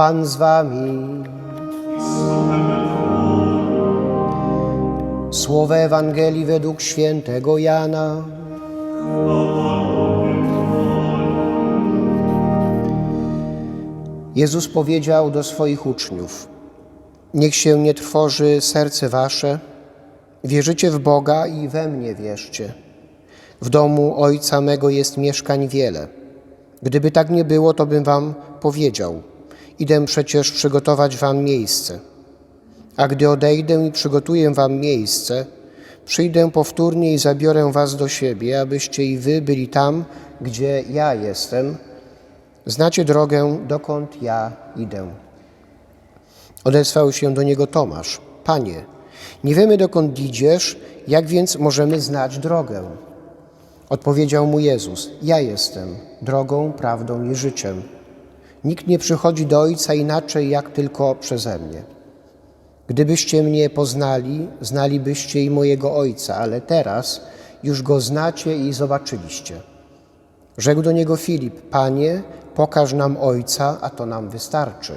Pan z wami. Słowo Ewangelii według świętego Jana. Jezus powiedział do swoich uczniów: Niech się nie trwoży serce wasze, wierzycie w Boga i we mnie wierzcie. W domu Ojca mego jest mieszkań wiele. Gdyby tak nie było, to bym wam powiedział: Idę przecież przygotować wam miejsce. A gdy odejdę i przygotuję wam miejsce, przyjdę powtórnie i zabiorę was do siebie, abyście i wy byli tam, gdzie ja jestem. Znacie drogę, dokąd ja idę. Odezwał się do niego Tomasz: Panie, nie wiemy dokąd idziesz, jak więc możemy znać drogę? Odpowiedział mu Jezus: Ja jestem drogą, prawdą i życiem. Nikt nie przychodzi do Ojca inaczej, jak tylko przeze mnie. Gdybyście mnie poznali, znalibyście i mojego Ojca, ale teraz już go znacie i zobaczyliście. Rzekł do niego Filip: Panie, pokaż nam Ojca, a to nam wystarczy.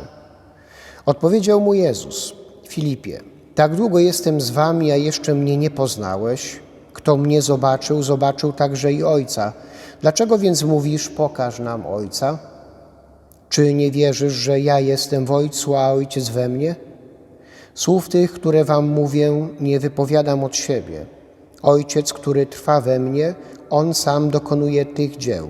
Odpowiedział mu Jezus: Filipie, tak długo jestem z wami, a jeszcze mnie nie poznałeś. Kto mnie zobaczył, zobaczył także i Ojca. Dlaczego więc mówisz: Pokaż nam Ojca? Czy nie wierzysz, że ja jestem w Ojcu, a Ojciec we mnie? Słów tych, które wam mówię, nie wypowiadam od siebie. Ojciec, który trwa we mnie, on sam dokonuje tych dzieł.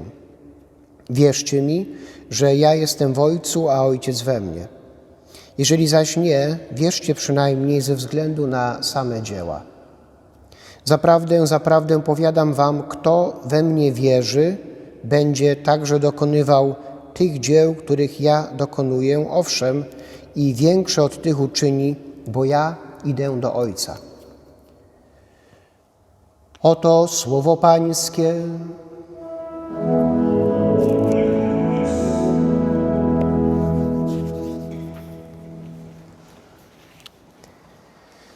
Wierzcie mi, że ja jestem w Ojcu, a Ojciec we mnie. Jeżeli zaś nie, wierzcie przynajmniej ze względu na same dzieła. Zaprawdę, zaprawdę powiadam wam, kto we mnie wierzy, będzie także dokonywał tych dzieł, których ja dokonuję, owszem, i większe od tych uczyni, bo ja idę do Ojca. Oto słowo Pańskie.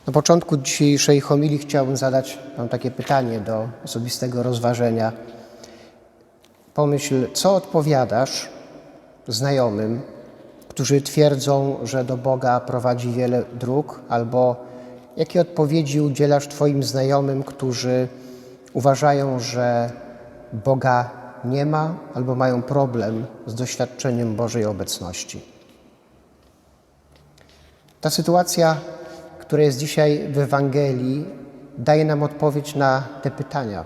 Na początku dzisiejszej homilii chciałbym zadać Wam takie pytanie do osobistego rozważenia. Pomyśl, co odpowiadasz znajomym, którzy twierdzą, że do Boga prowadzi wiele dróg, albo jakie odpowiedzi udzielasz Twoim znajomym, którzy uważają, że Boga nie ma albo mają problem z doświadczeniem Bożej obecności. Ta sytuacja, która jest dzisiaj w Ewangelii, daje nam odpowiedź na te pytania.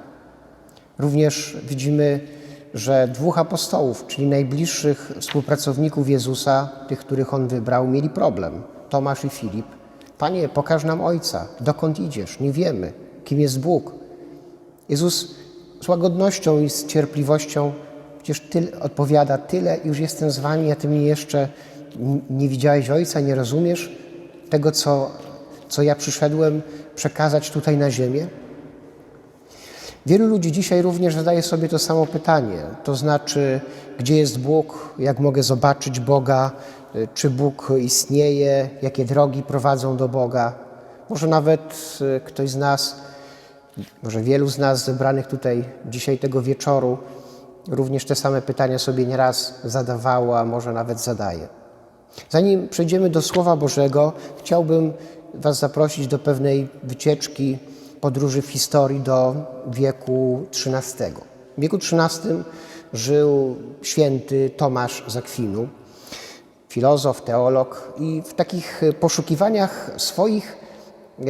Również widzimy, że dwóch apostołów, czyli najbliższych współpracowników Jezusa, tych, których on wybrał, mieli problem. Tomasz i Filip. Panie, pokaż nam Ojca. Dokąd idziesz? Nie wiemy, kim jest Bóg. Jezus z łagodnością i z cierpliwością przecież tyle, odpowiada, tyle już jestem z wami, a ty mnie jeszcze nie widziałeś Ojca, nie rozumiesz tego, co, co ja przyszedłem przekazać tutaj na ziemię? Wielu ludzi dzisiaj również zadaje sobie to samo pytanie, to znaczy, gdzie jest Bóg, jak mogę zobaczyć Boga, czy Bóg istnieje, jakie drogi prowadzą do Boga. Może nawet e, ktoś z nas, może wielu z nas zebranych tutaj dzisiaj tego wieczoru, również te same pytania sobie nieraz zadawało, a może nawet zadaje. Zanim przejdziemy do Słowa Bożego, chciałbym Was zaprosić do pewnej wycieczki podróży w historii do wieku XIII. W wieku XIII żył święty Tomasz z Akwinu, filozof, teolog i w takich poszukiwaniach swoich e,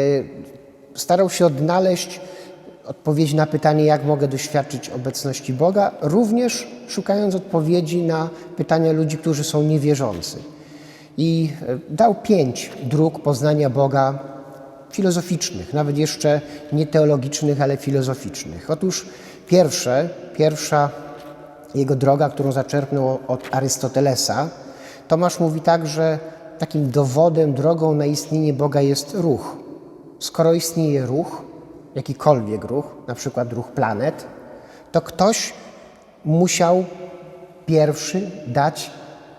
starał się odnaleźć odpowiedzi na pytanie, jak mogę doświadczyć obecności Boga, również szukając odpowiedzi na pytania ludzi, którzy są niewierzący. I e, dał pięć dróg poznania Boga filozoficznych, nawet jeszcze nie teologicznych, ale filozoficznych. Otóż pierwsze, pierwsza jego droga, którą zaczerpnął od Arystotelesa, Tomasz mówi tak, że takim dowodem, drogą na istnienie Boga jest ruch. Skoro istnieje ruch, jakikolwiek ruch, na przykład ruch planet, to ktoś musiał pierwszy dać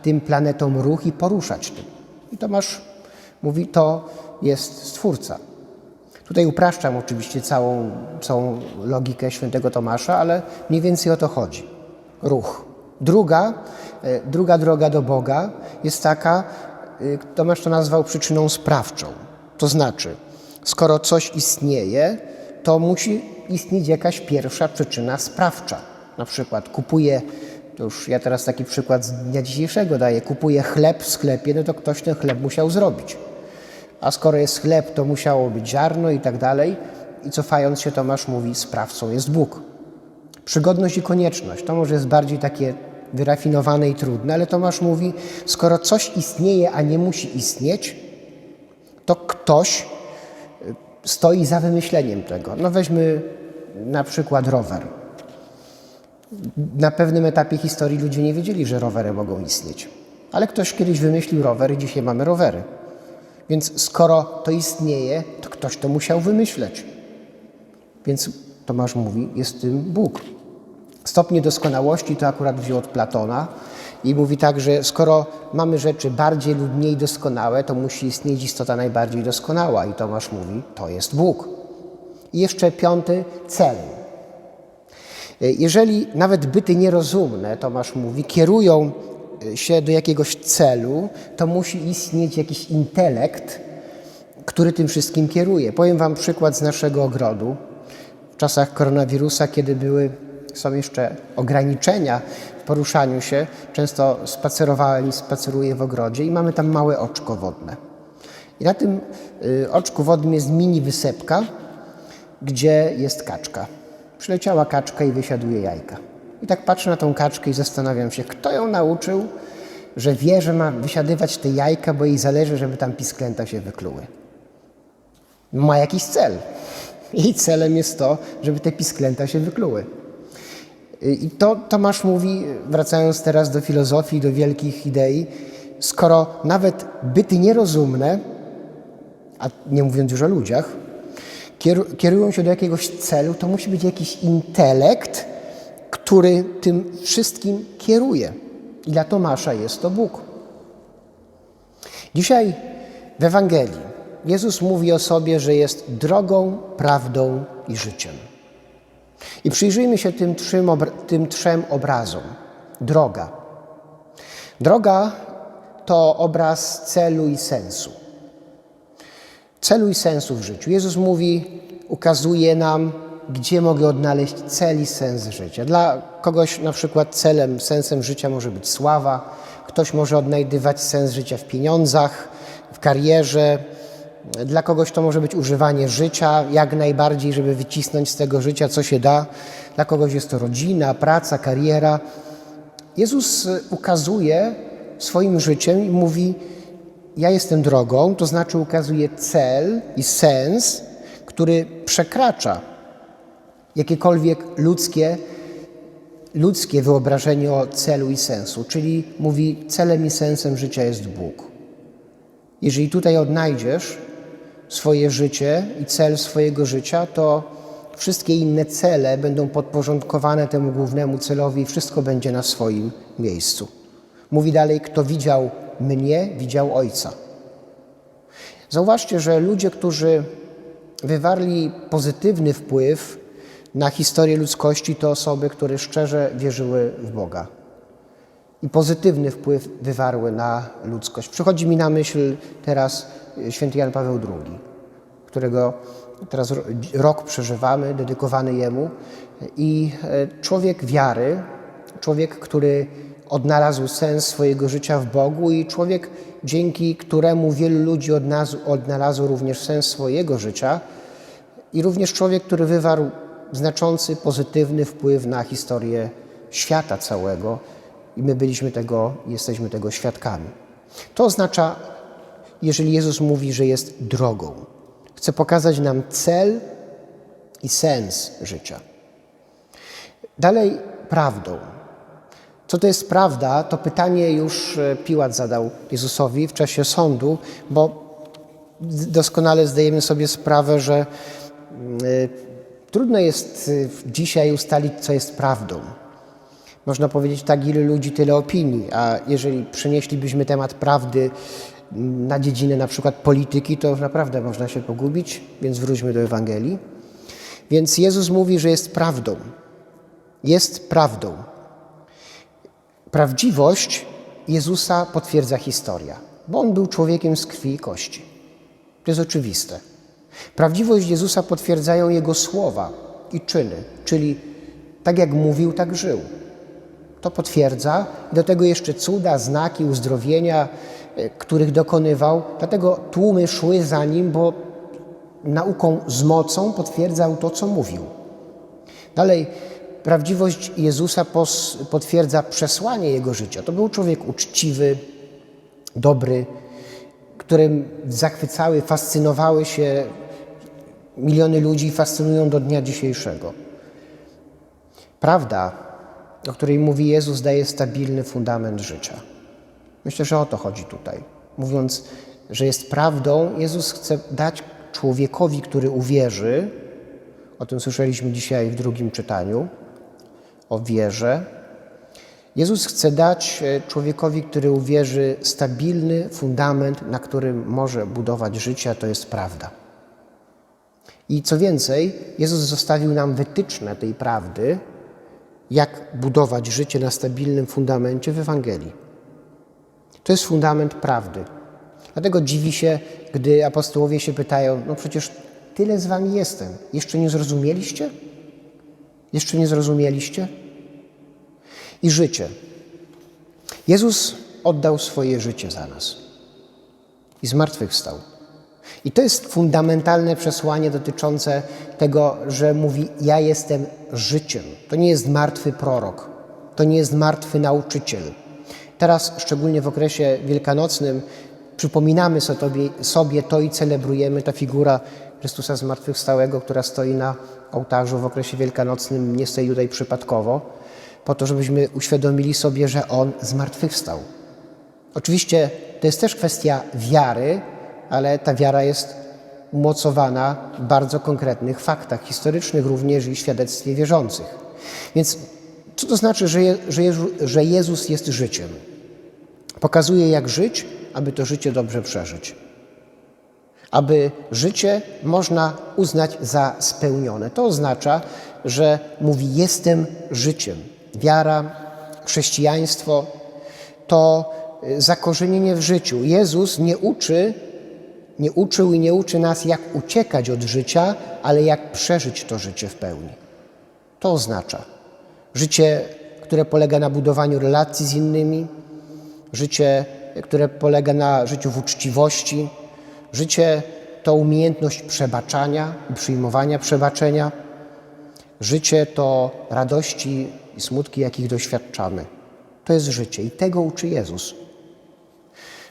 tym planetom ruch i poruszać tym. I Tomasz mówi, to jest Stwórca. Tutaj upraszczam oczywiście całą, całą logikę świętego Tomasza, ale mniej więcej o to chodzi. Ruch. Druga, e, druga droga do Boga jest taka, e, Tomasz to nazwał przyczyną sprawczą. To znaczy, skoro coś istnieje, to musi istnieć jakaś pierwsza przyczyna sprawcza. Na przykład kupuję, to już ja teraz taki przykład z dnia dzisiejszego daję, kupuję chleb w sklepie, no to ktoś ten chleb musiał zrobić. A skoro jest chleb, to musiało być ziarno i tak dalej. I cofając się, Tomasz mówi, sprawcą jest Bóg. Przygodność i konieczność, to może jest bardziej takie wyrafinowane i trudne, ale Tomasz mówi, skoro coś istnieje, a nie musi istnieć, to ktoś y, stoi za wymyśleniem tego. No weźmy na przykład rower. Na pewnym etapie historii ludzie nie wiedzieli, że rowery mogą istnieć. Ale ktoś kiedyś wymyślił rower i dzisiaj mamy rowery. Więc skoro to istnieje, to ktoś to musiał wymyśleć. Więc Tomasz mówi, jest tym Bóg. Stopnie doskonałości to akurat wziął od Platona i mówi tak, że skoro mamy rzeczy bardziej lub mniej doskonałe, to musi istnieć istota najbardziej doskonała. I Tomasz mówi, to jest Bóg. I jeszcze piąty, cel. Jeżeli nawet byty nierozumne, Tomasz mówi, kierują się do jakiegoś celu, to musi istnieć jakiś intelekt, który tym wszystkim kieruje. Powiem Wam przykład z naszego ogrodu. W czasach koronawirusa, kiedy były, są jeszcze ograniczenia w poruszaniu się, często spacerowałem i spaceruję w ogrodzie i mamy tam małe oczko wodne. I na tym y, oczku wodnym jest mini wysepka, gdzie jest kaczka. Przyleciała kaczka i wysiaduje jajka. I tak patrzę na tą kaczkę i zastanawiam się, kto ją nauczył, że wie, że ma wysiadywać te jajka, bo jej zależy, żeby tam pisklęta się wykluły. Ma jakiś cel. Jej celem jest to, żeby te pisklęta się wykluły. I to Tomasz mówi, wracając teraz do filozofii, do wielkich idei, skoro nawet byty nierozumne, a nie mówiąc już o ludziach, kierują się do jakiegoś celu, to musi być jakiś intelekt, który tym wszystkim kieruje. I dla Tomasza jest to Bóg. Dzisiaj w Ewangelii Jezus mówi o sobie, że jest drogą, prawdą i życiem. I przyjrzyjmy się tym trzem, tym trzem obrazom. Droga. Droga to obraz celu i sensu. Celu i sensu w życiu. Jezus mówi, ukazuje nam gdzie mogę odnaleźć cel i sens życia. Dla kogoś na przykład celem, sensem życia może być sława, ktoś może odnajdywać sens życia w pieniądzach, w karierze. Dla kogoś to może być używanie życia jak najbardziej, żeby wycisnąć z tego życia, co się da. Dla kogoś jest to rodzina, praca, kariera. Jezus ukazuje swoim życiem i mówi: Ja jestem drogą, to znaczy ukazuje cel i sens, który przekracza jakiekolwiek ludzkie, ludzkie wyobrażenie o celu i sensu, czyli mówi, celem i sensem życia jest Bóg. Jeżeli tutaj odnajdziesz swoje życie i cel swojego życia, to wszystkie inne cele będą podporządkowane temu głównemu celowi i wszystko będzie na swoim miejscu. Mówi dalej, kto widział mnie, widział Ojca. Zauważcie, że ludzie, którzy wywarli pozytywny wpływ na historię ludzkości to osoby, które szczerze wierzyły w Boga i pozytywny wpływ wywarły na ludzkość. Przychodzi mi na myśl teraz święty Jan Paweł II, którego teraz rok przeżywamy, dedykowany jemu. I e, człowiek wiary, człowiek, który odnalazł sens swojego życia w Bogu i człowiek, dzięki któremu wielu ludzi odnalazł, odnalazł również sens swojego życia i również człowiek, który wywarł znaczący, pozytywny wpływ na historię świata całego i my byliśmy tego, jesteśmy tego świadkami. To oznacza, jeżeli Jezus mówi, że jest drogą, chce pokazać nam cel i sens życia. Dalej prawdą. Co to jest prawda? To pytanie już e, Piłat zadał Jezusowi w czasie sądu, bo doskonale zdajemy sobie sprawę, że mm, e, Trudno jest y, dzisiaj ustalić, co jest prawdą. Można powiedzieć tak, ile ludzi, tyle opinii, a jeżeli przenieślibyśmy temat prawdy na dziedzinę na przykład polityki, to naprawdę można się pogubić, więc wróćmy do Ewangelii. Więc Jezus mówi, że jest prawdą. Jest prawdą. Prawdziwość Jezusa potwierdza historia, bo on był człowiekiem z krwi i kości. To jest oczywiste. Prawdziwość Jezusa potwierdzają jego słowa i czyny, czyli tak jak mówił, tak żył. To potwierdza. Do tego jeszcze cuda, znaki, uzdrowienia, e, których dokonywał. Dlatego tłumy szły za nim, bo nauką z mocą potwierdzał to, co mówił. Dalej, prawdziwość Jezusa potwierdza przesłanie jego życia. To był człowiek uczciwy, dobry, którym zachwycały, fascynowały się miliony ludzi, fascynują do dnia dzisiejszego. Prawda, o której mówi Jezus, daje stabilny fundament życia. Myślę, że o to chodzi tutaj. Mówiąc, że jest prawdą, Jezus chce dać człowiekowi, który uwierzy, o tym słyszeliśmy dzisiaj w drugim czytaniu, o wierze. Jezus chce dać e, człowiekowi, który uwierzy, stabilny fundament, na którym może budować życie, a to jest prawda. I co więcej, Jezus zostawił nam wytyczne tej prawdy, jak budować życie na stabilnym fundamencie w Ewangelii. To jest fundament prawdy. Dlatego dziwi się, gdy apostołowie się pytają: No przecież tyle z wami jestem. Jeszcze nie zrozumieliście? Jeszcze nie zrozumieliście? I życie. Jezus oddał swoje życie za nas i zmartwychwstał. I to jest fundamentalne przesłanie dotyczące tego, że mówi: Ja jestem życiem. To nie jest martwy prorok, to nie jest martwy nauczyciel. Teraz, szczególnie w okresie wielkanocnym, przypominamy sobie, sobie to i celebrujemy ta figura Chrystusa Zmartwychwstałego, która stoi na ołtarzu w okresie wielkanocnym, nie stoi tutaj przypadkowo, po to, żebyśmy uświadomili sobie, że On zmartwychwstał. Oczywiście to jest też kwestia wiary, ale ta wiara jest umocowana w bardzo konkretnych faktach historycznych, również i świadectwie wierzących. Więc co to znaczy, że, je, że, Jezu, że Jezus jest życiem? Pokazuje, jak żyć, aby to życie dobrze przeżyć. Aby życie można uznać za spełnione. To oznacza, że mówi: Jestem życiem. Wiara, chrześcijaństwo to zakorzenienie w życiu. Jezus nie uczy nie uczył i nie uczy nas, jak uciekać od życia, ale jak przeżyć to życie w pełni. To oznacza życie, które polega na budowaniu relacji z innymi, życie, które polega na życiu w uczciwości, życie to umiejętność przebaczania i przyjmowania przebaczenia, życie to radości i smutki, jakich doświadczamy. To jest życie i tego uczy Jezus.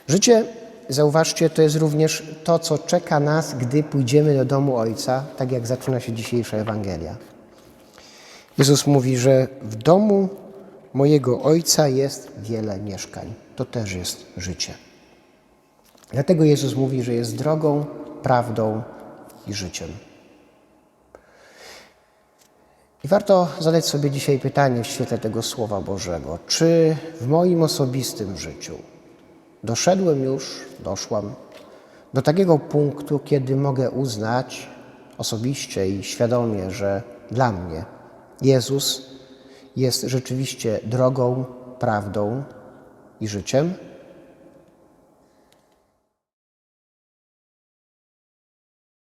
Życie Zauważcie, to jest również to, co czeka nas, gdy pójdziemy do domu Ojca, tak jak zaczyna się dzisiejsza Ewangelia. Jezus mówi, że w domu mojego Ojca jest wiele mieszkań. To też jest życie. Dlatego Jezus mówi, że jest drogą, prawdą i życiem. I warto zadać sobie dzisiaj pytanie w świetle tego Słowa Bożego: czy w moim osobistym życiu, doszedłem już, doszłam do takiego punktu, kiedy mogę uznać osobiście i świadomie, że dla mnie Jezus jest rzeczywiście drogą, prawdą i życiem.